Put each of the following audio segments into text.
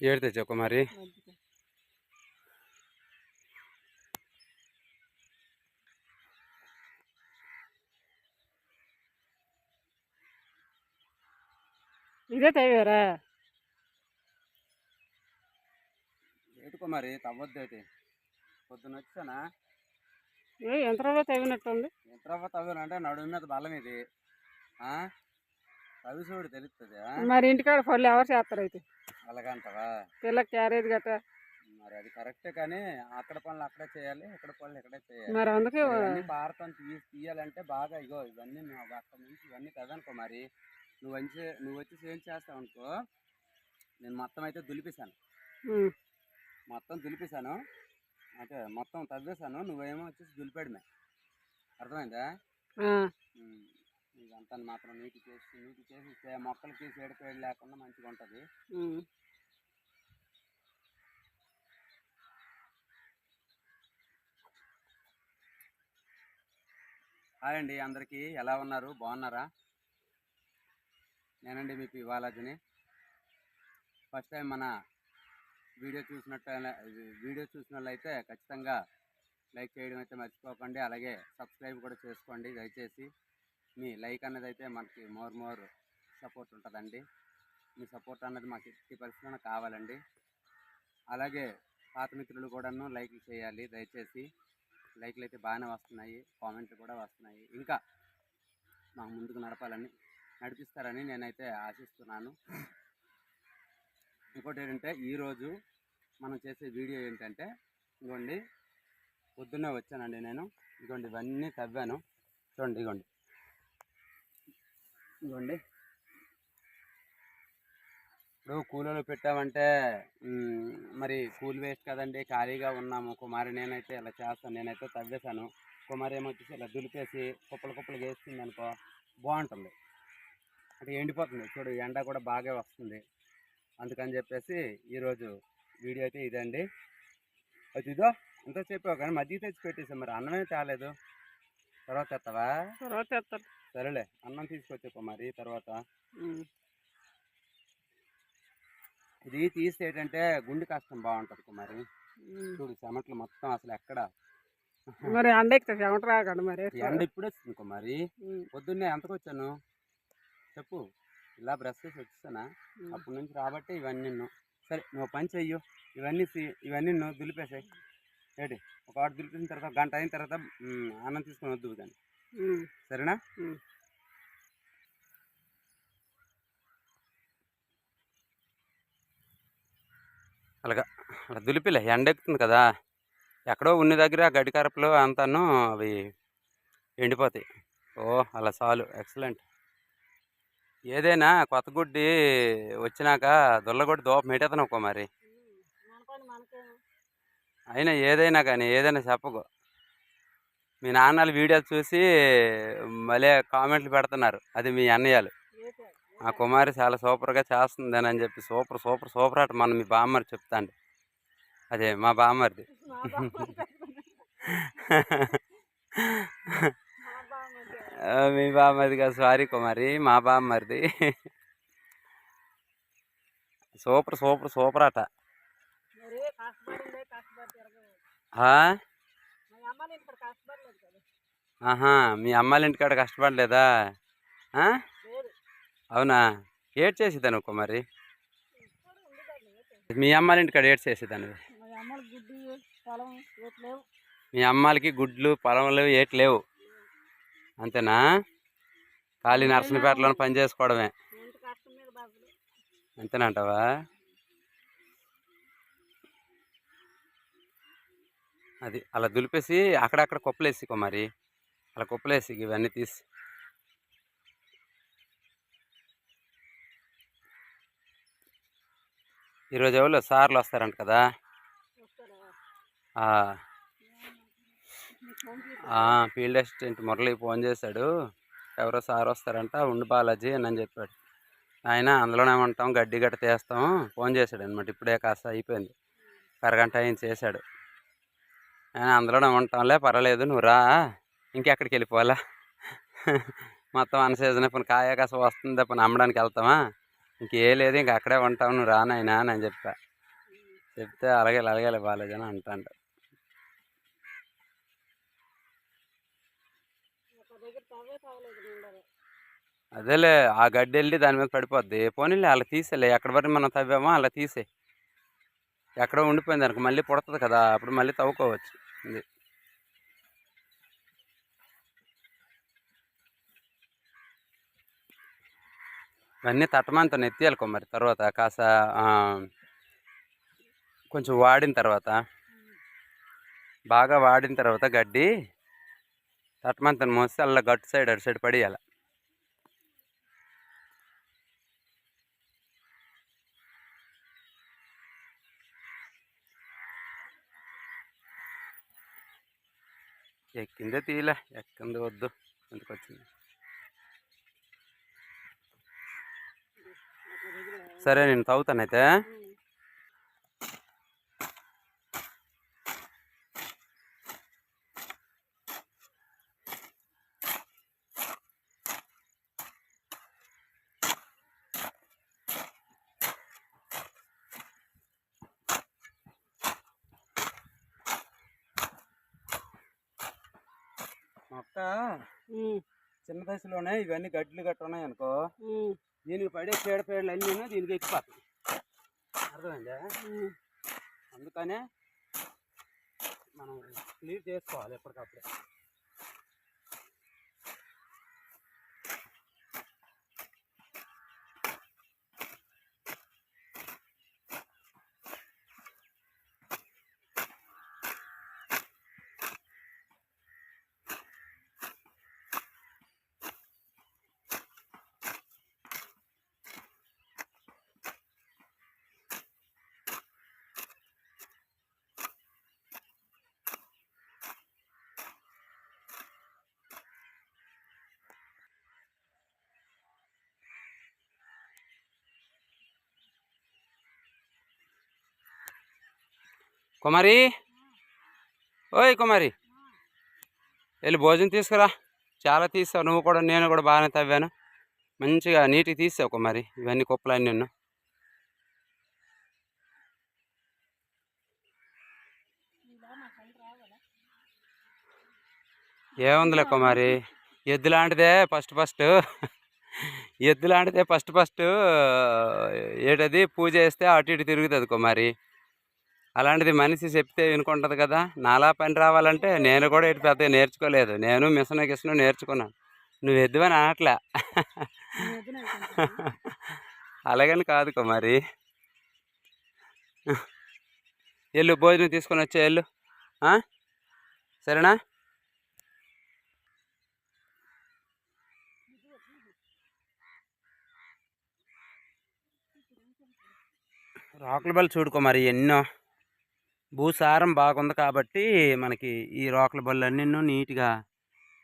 ఏడు తెచ్చావు కుమారి? ఇదే తవ్వారా ఏటు కుమారి? తవ్వద్దు ఏంటి పొద్దున వచ్చానా? ఏ యంత్రంలో తవ్వినట్టుంది. ఎంత తవ్వానంటే నడుము మీద బలం ఇది. చూడు తెలుస్తుంది మరి ఇంటికాడ పళ్ళు ఎవరు చేస్తారు అయితే? అలాగంటవా పిల్లకి క్యారేజ్ గట్ట మరి అది కరెక్టే కానీ అక్కడ పనులు అక్కడే చేయాలి ఇక్కడ పనులు ఇక్కడే చేయాలి. మరి అందుకే భారతం తీయాలంటే బాగా ఇగో ఇవన్నీ అక్కడ నుంచి ఇవన్నీ కదనుకో మరి. నువ్వు వచ్చి నువ్వు వచ్చి సేమ్ చేస్తావు అనుకో నేను మొత్తం అయితే దులిపేశాను. మొత్తం దులిపేశాను. అంటే మొత్తం తవ్వేశాను. నువ్వేమో వచ్చేసి దులిపాడమే. అర్థమైందా? ఆ, ఉమ్, ఇదంతా మాత్రం నీటి చేసి నీటి చేసి మొక్కలకి చెడిపోయి లేకుండా మంచిగా ఉంటుంది. హాయ్ అండి అందరికీ ఎలా ఉన్నారు? బాగున్నారా? నేనండి మీ పి బాలాజీని. ఫస్ట్ టైం మన వీడియో చూసినట్టు వీడియో చూసిన వాళ్ళైతే ఖచ్చితంగా లైక్ చేయడం అయితే మర్చిపోకండి. అలాగే సబ్స్క్రైబ్ కూడా చేసుకోండి దయచేసి. మీ లైక్ అన్నది అయితే మనకి మోర్ మోర్ సపోర్ట్ ఉంటుందండి. మీ సపోర్ట్ అన్నది మాకు ఎట్టి పరిస్థితుల్లో కావాలండి. అలాగే పాత మిత్రులు కూడాను లైక్ చేయాలి దయచేసి. లైక్లు అయితే బాగానే వస్తున్నాయి కామెంట్లు కూడా వస్తున్నాయి. ఇంకా మాకు ముందుకు నడపాలని నడిపిస్తారని నేనైతే ఆశిస్తున్నాను. ఇంకోటి ఏంటంటే ఈరోజు మనం చేసే వీడియో ఏంటంటే ఇదిగోండి పొద్దున్నే వచ్చానండి నేను. ఇదిగోండి ఇవన్నీ తవ్వాను. చూడండి ఇదిగోండి. ఇదిగోండి. ఇప్పుడు కూలీలు పెట్టామంటే మరి కూలి వేస్ట్ కదండి ఖాళీగా ఉన్నాము. కుమారి నేనైతే ఇలా చేస్తాను నేనైతే తవ్వేశాను. కుమారి ఏమొచ్చేసి ఇలా దులిపేసి కుప్పలు కుప్పలు వేస్తుంది అనుకో బాగుంటుంది. అంటే ఎండిపోతుంది. చూడు ఎండ కూడా బాగా వస్తుంది. అందుకని చెప్పేసి ఈరోజు వీడియో అయితే ఇదండి. అది ఇదో ఇంత చెప్పావు కానీ మధ్య తెచ్చి పెట్టేసాం. మరి అన్నమే తేలేదు. తర్వాత తెస్తావా తర్వాత చేస్తారు సరేలే అన్నం తీసుకొచ్చే కుమారి తర్వాత. ఇది తీస్తే ఏంటంటే గుండె కష్టం బాగుంటుంది కుమారి ఉమ్. చూడు చెమట్లు మొత్తం అసలు ఎక్కడ? మరి అండెక్కితే చెమట రాకండి మరి ఎండ ఇప్పుడు కుమారి ఉమ్, పొద్దున్నే ఎంతకు వచ్చాను? చెప్పు ఇలా బ్రష్ చేసి వచ్చేసానా? ఉమ్. అప్పటి నుంచి రాబట్టి ఇవన్నీ సరే నువ్వు పని చెయ్యు. ఇవన్నీ ఇవన్నీ నువ్వు దులిపేసాయి. ఏంటి ఒక ఆట దులిపేసిన తర్వాత గంట అయిన తర్వాత అన్నం తీసుకొని వద్దు కానీ సరేనా. అలాగా అలా దులిపిలే ఎండ ఎక్కుతుంది కదా. ఎక్కడో ఉన్న దగ్గర గడికరపులు అంతాను అవి ఎండిపోతాయి. ఓ అలా చాలు ఎక్సలెంట్. ఏదైనా కొత్త గుడ్డి వచ్చినాక దొల్లగొడ్డి దోప మెట్టేతను ఒక్కో మరి అయినా ఏదైనా కానీ ఏదైనా చెప్పకు. మీ నాన్నలు వీడియోలు చూసి మళ్ళీ కామెంట్లు పెడుతున్నారు. అది మీ అన్నయ్యలు. ఆ కుమారి చాలా సూపర్గా చేస్తుందని అని చెప్పి సూపర్ సూపర్ సూపర్ అట మన మీ బామ్మరి చెప్తాండి. అదే మా బామ్మరిది. మీ బామ్మరిది కాదు. సారీ కుమారి మా బామ్మరిది. సూపర్ సూపర్ సూపర్ అట ఆహా మీ అమ్మాయిల ఇంటికాడ కష్టపడలేదా అవునా? ఏడ్ చేసేదాను కుమారి మీ అమ్మాళ్ళ ఇంటికాడ ఏడ్ చేసేదాను పొలం లేవు మీ అమ్మాలకి గుడ్లు పొలంలు ఏటి లేవు. అంతేనా? ఖాళీ నర్సనపేటలో పని చేసుకోవడమే. ఎంత అంతేనంటావా అది అలా దులిపేసి అక్కడక్కడ కుప్పలేసి కుమారి అలా కుప్పలేసి ఇవన్నీ తీసి ఈరోజు ఎవరు సార్లు వస్తారంట కదా? ఫీల్డ్ అసిస్టెంట్ మురళి ఫోన్ చేశాడు. ఎవరో సార్ వస్తారంట ఉండు బాలాజీ అని అని చెప్పాడు. ఆయన అందులోనే ఉంటాం గడ్డి గట్ట తీస్తాం ఫోన్ చేశాడు అనమాట ఇప్పుడే కాస్త అయిపోయింది. అరగంట ఆయన చేశాడు. ఆయన అందులోనే ఉంటాంలే పర్వాలేదు నువ్వు రా. ఇంకెక్కడికి వెళ్ళిపోవాలా మొత్తం అన్ సీజన్ ఇప్పుడు కాయ కాస వస్తుంది పని అమ్మడానికి వెళ్తామా? ఇంకే లేదు ఇంక అక్కడే ఉంటావు నువ్వు రానైనా అని చెప్తా చెప్తే అలాగే అలాగే బాగాలేదు అని అంటాడు. అదేలే ఆ గడ్డి వెళ్ళి దాని మీద పడిపోద్ది. పోనీలే అలా తీసేలే. ఎక్కడ వరకు మనం తవ్వామో? అలా తీసే ఎక్కడో ఉండిపోయింది అనుకో మళ్ళీ పుడుతుంది కదా అప్పుడు మళ్ళీ తవ్వుకోవచ్చు. ఇది. ఇవన్నీ తట్టమంతా ఎత్తియాలి మరి తర్వాత కాస్త కొంచెం వాడిన తర్వాత బాగా వాడిన తర్వాత గడ్డి తట్టమంతను మోస్తే అలా గట్టు సైడ్ అటు సైడ్ పడేయాలి. ఎక్కిందే తీయలే ఎక్కింది వద్దు ఎందుకు వచ్చింది సరే నేను ఉమ్, చిన్న దశలోనే ఇవన్నీ గడ్డలు గట్ట ఉన్నాయి అనుకో దీనికి పడే చీడపేడలు అన్నీ దీనికి ఎక్కిపోతాయి. అర్థమైందా. అందుకనే మనం క్లీన్ చేసుకోవాలి ఎప్పటికప్పుడు. కుమారి? ఓయ్ కుమారి. వెళ్ళి భోజనం తీసుకురా. చాలా తీసావు నువ్వు కూడా నేను కూడా బాగానే తవ్వాను. మంచిగా నీట్గా తీసావు కుమారి. ఇవన్నీ కుప్పలన్నీ నిన్ను ఏముందిలే కుమారి? ఎద్దు లాంటిదే ఫస్ట్ ఫస్ట్. ఎద్దు లాంటిదే ఫస్ట్ ఫస్ట్. ఏటది? పూజ చేస్తే అటు ఇటు తిరుగుతుంది కుమారి. అలాంటిది మనిషి చెప్తే వినుకుంటుంది కదా. నాలా పని రావాలంటే నేను కూడా ఇటు పెద్ద నేర్చుకోలేదు. నేను మిషన్ గిసను నేర్చుకున్నాను. నువ్వు ఎద్దువని అనట్లే. అలాగని కాదు కుమారి. వెళ్ళు భోజనం తీసుకొని వచ్చే వెళ్ళు. సరేనా? రాకుల బల్ చూడుకో మరి ఎన్నో భూసారం బాగుంది కాబట్టి మనకి ఈ రోకల బళ్ళు అన్నీ నీట్గా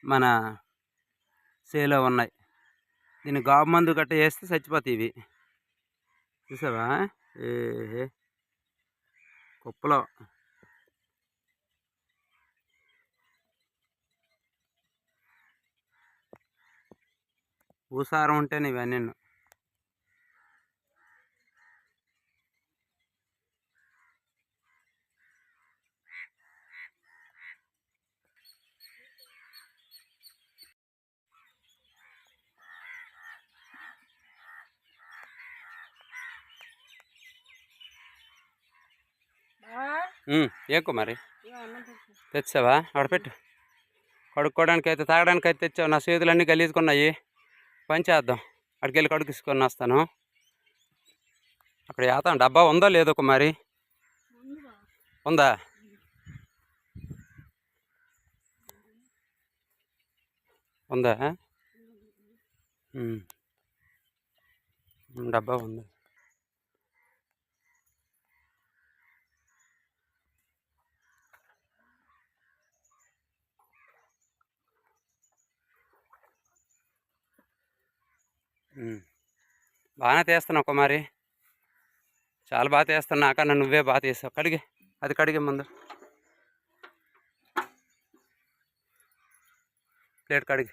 మన సేలో ఉన్నాయి. దీన్ని గాబు మందు గట్ట వేస్తే చచ్చిపోతాయి ఇవి. చూసావా? ఏ కుప్పలో. భూసారం ఉంటేనే ఇవన్నీ బా, మరి? కుమారి తెచ్చావా? ఆడ పెట్టు. కడుక్కోవడానికి అయితే తాగడానికి అయితే తెచ్చావు. నా చేతులు అన్నీ గలీజుకున్నాయి. పని చేద్దాం. అక్కడికి వెళ్ళి కడుక్కొని వస్తాను. అక్కడ యాతం డబ్బా ఉందో లేదో కుమారి ఉందా? ఉందా? డబ్బా ఉంది. బాగానే తీస్తున్నావు కుమారి. చాలా బాగా తీస్తున్నావు నాకన్నా నువ్వే బాగా తీసావు. కడిగి అది కడిగే ముందు. ప్లేట్ కడిగి.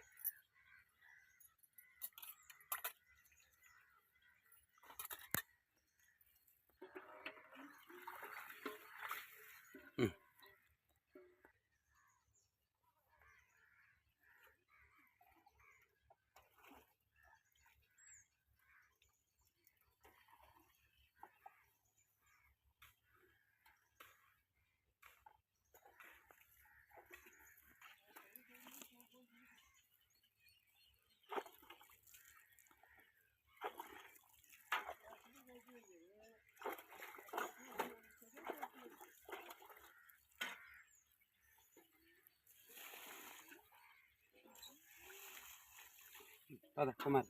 పద కుమారి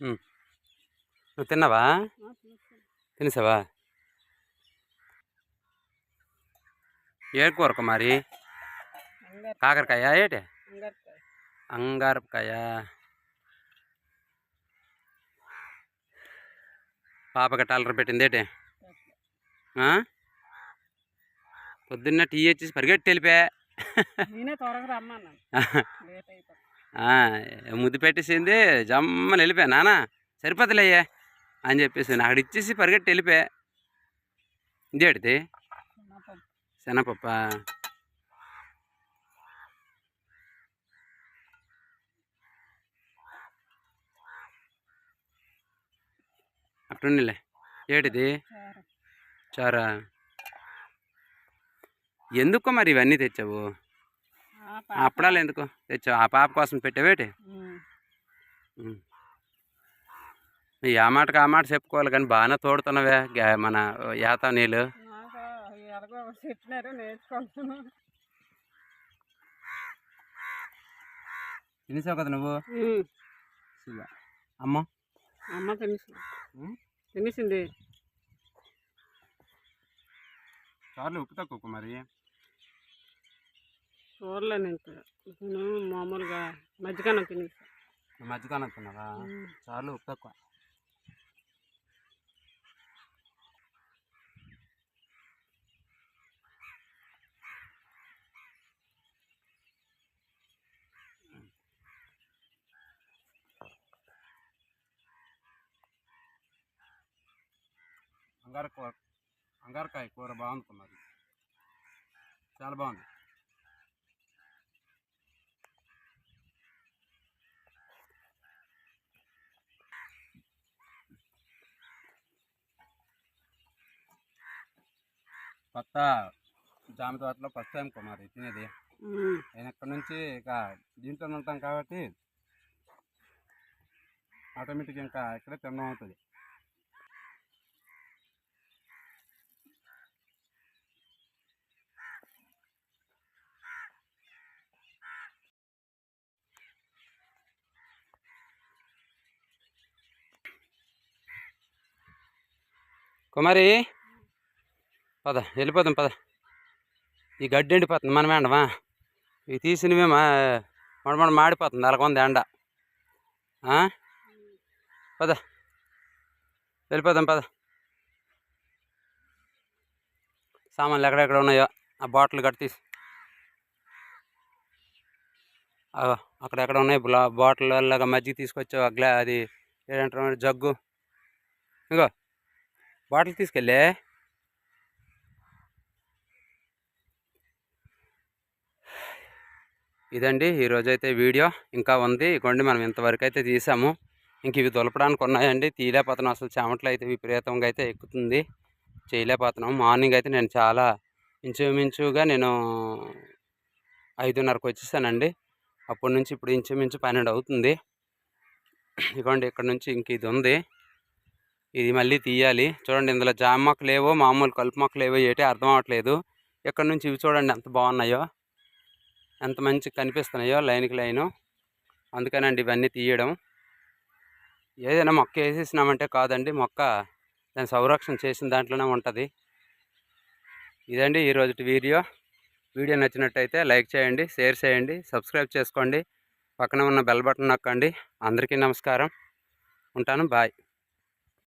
నువ్వు తిన్నావా. తినేసావా? ఏ కూర కుమారి? కాకరకాయ ఏటి? అంగారకాయ. పాపకి టాలర్ పెట్టింది ఏంటి? ఆ? పొద్దున్న టీ వచ్చేసి పరిగెట్టి నేనే ఆ, ముద్దు పెట్టేసింది జమ్మని వెళ్ళిపోయా. నాన్న సరిపోతులేయ్యా అని చెప్పేసి అక్కడ ఇచ్చేసి పరిగెట్టి వెళ్ళిపోయా. ఇదేటిది చిన్నపప్పు. శనపప్ప అట్టుండిలే ఏటిది చారు. ఎందుకో మరి ఇవన్నీ తెచ్చావు. అప్పడాలు ఎందుకు తెచ్చావు? ఆ పాప కోసం పెట్టావేటి ఆ మాటకు ఆ మాట చెప్పుకోవాలి కానీ బాగానే తోడుతున్నావే మన యాత నీళ్ళు. తినేసావు కదా నువ్వు. అమ్మ? అమ్మ తినేసింది. ఉమ్. తినేసింది. చాలు ఉప్పు తక్కువ మరి. చూడలేను ఇంకా. నేను మామూలుగా మజ్జిగన్నం తినేసాను మధ్యకాలం తిన్నావా? చాలు ఉప్పు తక్కువ అంగార కూర అంగారకాయ కూర బాగుంది మరి. చాలా బాగుంది. కొత్త జామ తోటలో ఫస్ట్ టైం కుమారి తినేది. నేను ఇక్కడ నుంచి ఇక దీంట్లోనే ఉంటాం కాబట్టి ఆటోమేటిక్ ఇంకా ఇక్కడే తినడం అవుతుంది. కుమారి? పద వెళ్ళిపోదాం పద. ఈ గడ్డి ఎండిపోతుంది మనం ఎండమా ఇవి తీసినవి మా మడమడ మాడిపోతుంది అలాగ ఎండ. పద వెళ్ళిపోదాం పద. సామాన్లు ఎక్కడెక్కడ ఉన్నాయో ఆ బాటిల్ కట్టి తీసి. అక్కడెక్కడ ఉన్నాయి? బ్లా బాటిల్ లాగా మజ్జిగ తీసుకొచ్చావు ఆ గ్లా అది ఏంటంటారు జగ్గు? ఇంకో బాటిల్ తీసుకెళ్ళే. ఇదండి ఈరోజైతే వీడియో. ఇంకా ఉంది. ఇగోండి మనం ఇంతవరకు అయితే తీసాము. ఇంక ఇవి దులపడానికి ఉన్నాయండి. తీయలేకపోతున్నాం అసలు చెమటలు అయితే విపరీతంగా అయితే ఎక్కుతుంది. చేయలేకపోతున్నాం. మార్నింగ్ అయితే నేను చాలా ఇంచుమించుగా నేను ఐదున్నరకు వచ్చేసానండి. అప్పటి నుంచి ఇప్పుడు ఇంచుమించు పన్నెండు అవుతుంది. ఇదిగోండి ఇక్కడ నుంచి ఇంక ఇది ఉంది. ఇది మళ్ళీ తీయాలి. చూడండి ఇందులో జామ మొక్కలు ఏవో మామూలు కలుపు మొక్కలు ఏవో ఏటి అర్థం అవ్వట్లేదు. ఇక్కడ నుంచి ఇవి చూడండి ఎంత బాగున్నాయో. ఎంత మంచి కనిపిస్తున్నాయో లైన్కి లైను. అందుకనండి ఇవన్నీ తీయడం. ఏదైనా మొక్క వేసేసినామంటే కాదండి మొక్క దాని సంరక్షణ చేసిన దాంట్లోనే ఉంటుంది. ఇదండి ఈరోజు వీడియో. వీడియో నచ్చినట్టయితే లైక్ చేయండి షేర్ చేయండి సబ్స్క్రైబ్ చేసుకోండి. పక్కన ఉన్న బెల్ బటన్ నొక్కండి. అందరికీ నమస్కారం. ఉంటాను. బాయ్.